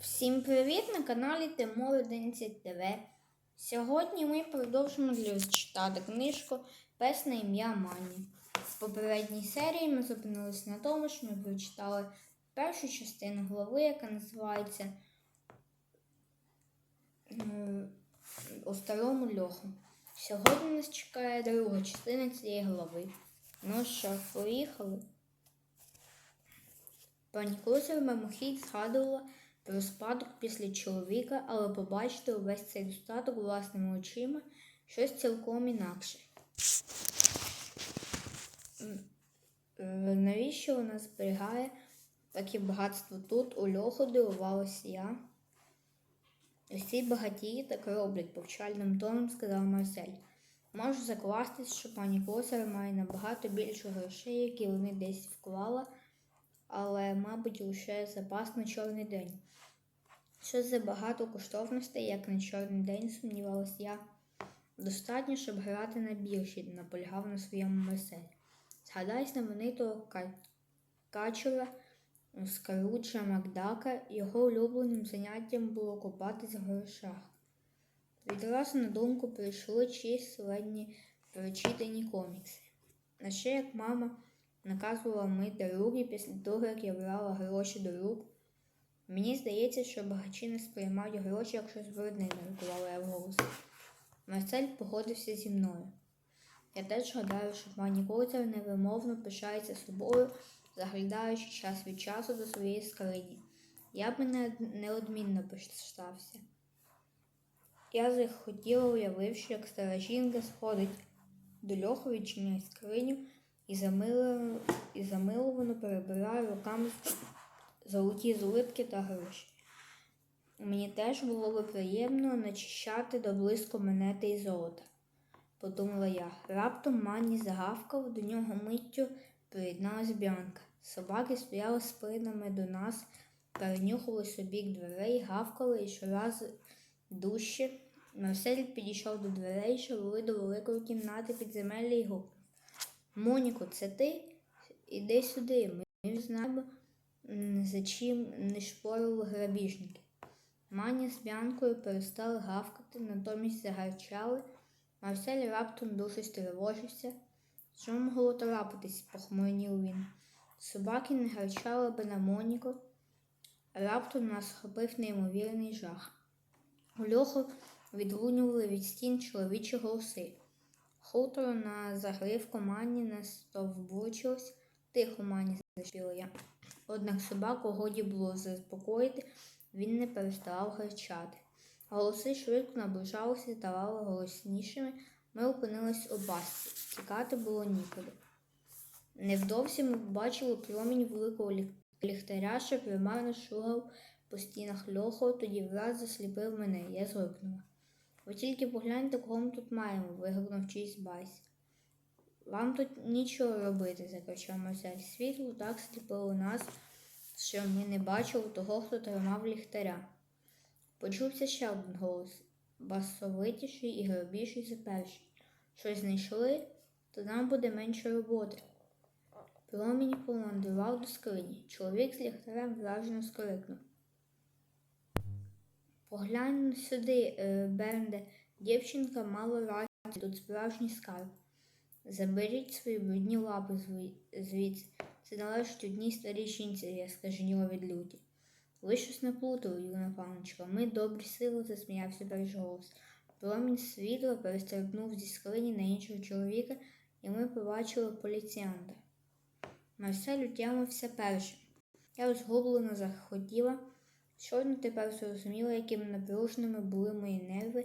Всім привіт на каналі Тимур 11 ТВ. Сьогодні ми продовжимо читати книжку Пес на ім'я Мані. В попередній серії ми зупинилися на тому, що ми прочитали першу частину глави, яка називається У старому льоху. Сьогодні нас чекає друга частина цієї глави. Ну що, поїхали? Пані Клусер мимохідь згадувала про спадок після чоловіка, але побачити увесь цей достаток власними очима щось цілком інакше. Е, Навіщо вона зберігає таке багатство тут, у льоху дивувалася я. Усі багатії так роблять, повчальним тоном сказав Марсель. Можу закластись, що пані Клосер має набагато більше грошей, які вони десь вклала, але, мабуть, лише запас на чорний день. Що за багато коштовностей, як на чорний день, сумнівалась я. Достатньо, щоб грати на біржі, наполягав на своєму Марсель. Згадай знаменитого ка- качура Скаруджа Макдака, його улюбленим заняттям було купатись в грошах. Відразу на думку прийшли численні прочитані комікси. А ще як мама наказувала мити руки після того, як я брала гроші до рук. Мені здається, що багачі не сприймають гроші як щось брудне, міркувала я вголос. Марсель погодився зі мною. Я теж гадаю, що пані Коцер невимовно пишається собою, заглядаючи час від часу до своєї скрині. Я б не- неодмінно пишався. Я захотіла, уявивши, як стара жінка сходить до льоху, відчиняє скриню і замиловано, і замиловано перебирає руками золоті злитки та гроші. Мені теж було би приємно начищати до блиску монети і золота, подумала я. Раптом Манні загавкав, до нього миттю приєдналась Бянка. Собаки стояли спинами до нас, перенюхались у бік дверей, гавкали і щораз дужче. Марсель підійшов до дверей, що вели до великої кімнати підземелля і гукнув. Моніко, це ти? Іди сюди. Ми знаємо, за чим не шпорили грабіжники. Маня з Бянкою перестали гавкати, натомість загарчали. Марсель раптом дуже стривожився. Що могло трапитись, похмурнів він. Собаки не гарчали би на Моніку. Раптом нас схопив неймовірний жах. У льоху відлунювали від стін чоловічі голоси. Хутро на загривку мані не стовбучилось. Тихо мані зашпіла я. Однак собаку годі було заспокоїти, він не переставав гарчати. Голоси швидко наближалися, ставали голоснішими. Ми опинились у басті. Тікати було нікуди. Невдовзі ми побачили промінь великого ліхтаря, що примарно шугав по стінах льоху, тоді враз засліпив мене. Я зойкнула. Ви тільки погляньте, кого ми тут маємо, вигукнув чийсь байс. Вам тут нічого робити, закричав Марсель. Світло так сліпило нас, що ми не бачили того, хто тримав ліхтаря. Почувся ще один голос, басовитіший і грубіший за перший. Щось знайшли, то нам буде менше роботи. Промінь помандрував до скрині. Чоловік з ліхтарем вражено скрикнув. Поглянь сюди, е, Бернде, дівчинка мала рацію, тут справжній скарб. Заберіть свої брудні лапи звідси. Це належить одній старій жінці, я скаженіла від люті. Ви щось наплутали, юна паночка. Ми добрі сили, засміявся перший голос. Промінь світла перестрибнув зі скрині на іншого чоловіка, і ми побачили поліціянта. Марсель утямився першим. Я розгублено захотіла. Щойно тепер зрозуміла, якими напруженими були мої нерви.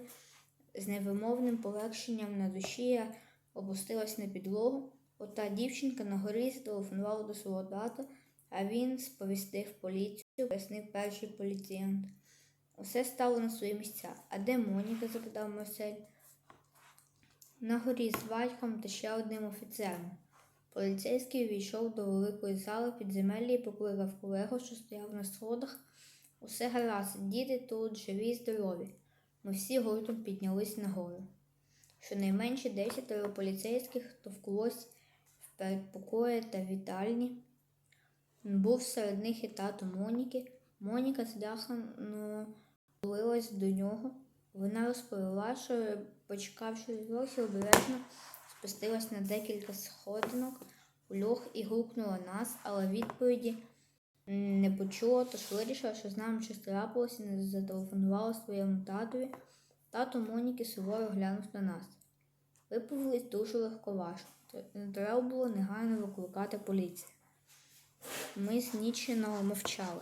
З невимовним полегшенням на душі я опустилась на підлогу. Ота дівчинка на горі зателефонувала до свого тата, а він сповістив поліцію, пояснив перший поліціянт. Усе стало на свої місця. А де Моніка? запитав Марсель. На горі з батьком та ще одним офіцером. Поліцейський увійшов до великої зали підземелля і покликав колегу, що стояв на сходах. Усе гаразд, діти тут живі й здорові. Ми всі гуртом піднялись нагору. Щонайменше десятеро поліцейських товклось в передпокої та вітальні. Був серед них і тато Моніки. Моніка зляхано молилась до нього. Вона розповіла, що, почекавши трохи, обережно спустилась на декілька сходинок льох і гукнула нас, але відповіді не почула, тож вирішила, що з нами щось трапилося і не зателефонувала своєму татові. Тато Моніки суворо глянув на нас. Виповились дуже легковажно. Т- Треба було негайно викликати поліцію. Ми знічено мовчали.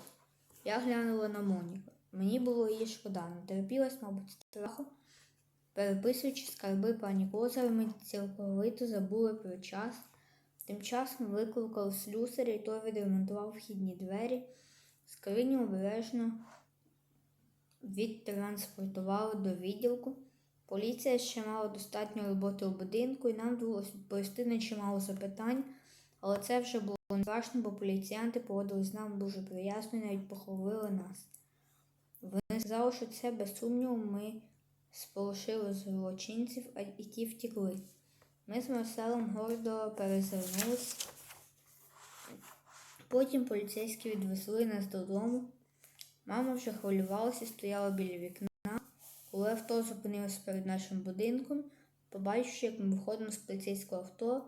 Я глянула на Моніку. Мені було її шкода, не терпілась, мабуть, страху. Переписуючи скарби пані Козар, ми цілковито забули про час. Тим часом викликали слюсаря, і той відремонтував вхідні двері. Скриню обережно відтранспортували до відділку. Поліція ще мала достатньо роботи у будинку, і нам довелося відповісти на чимало запитань, але це вже було не бо поліціянти поводились з нами дуже приязно і навіть похвалили нас. Вони сказали, що це без сумніву ми сполошили злочинців, а і ті втекли. Ми з Марселом гордо перезирнулись. Потім поліцейські відвезли нас додому. Мама вже хвилювалася, стояла біля вікна. Коли авто зупинилося перед нашим будинком, побачивши, як ми виходимо з поліцейського авто,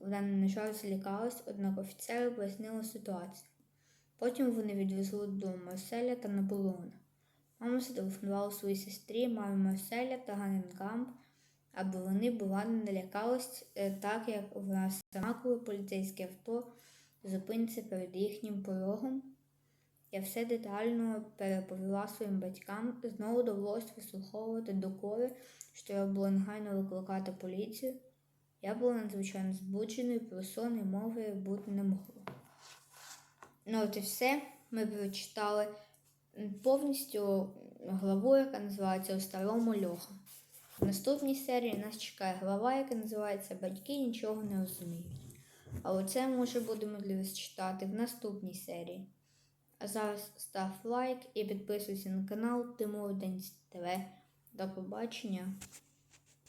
вона на жаль злякалась, однак офіцери пояснили ситуацію. Потім вони відвезли до Марселя та Наполеона. Мама зателефонувала своїй сестрі, мамі Марселя та Ганенкамп, аби вони була не налякались, е, так як вона сама, коли поліцейське авто зупиниться перед їхнім порогом. Я все детально переповіла своїм батькам. Знову довелося вислуховувати докори, що треба було негайно викликати поліцію. Я була надзвичайно збудженою, про сон і мови бути не могло. Ну, от і все. Ми прочитали повністю главу, яка називається У старому льоху. В наступній серії нас чекає глава, яка називається Батьки нічого не розуміють. Але це будемо для вас читати в наступній серії. А зараз став лайк і підписуйся на канал Тимур Денс ТВ. До побачення!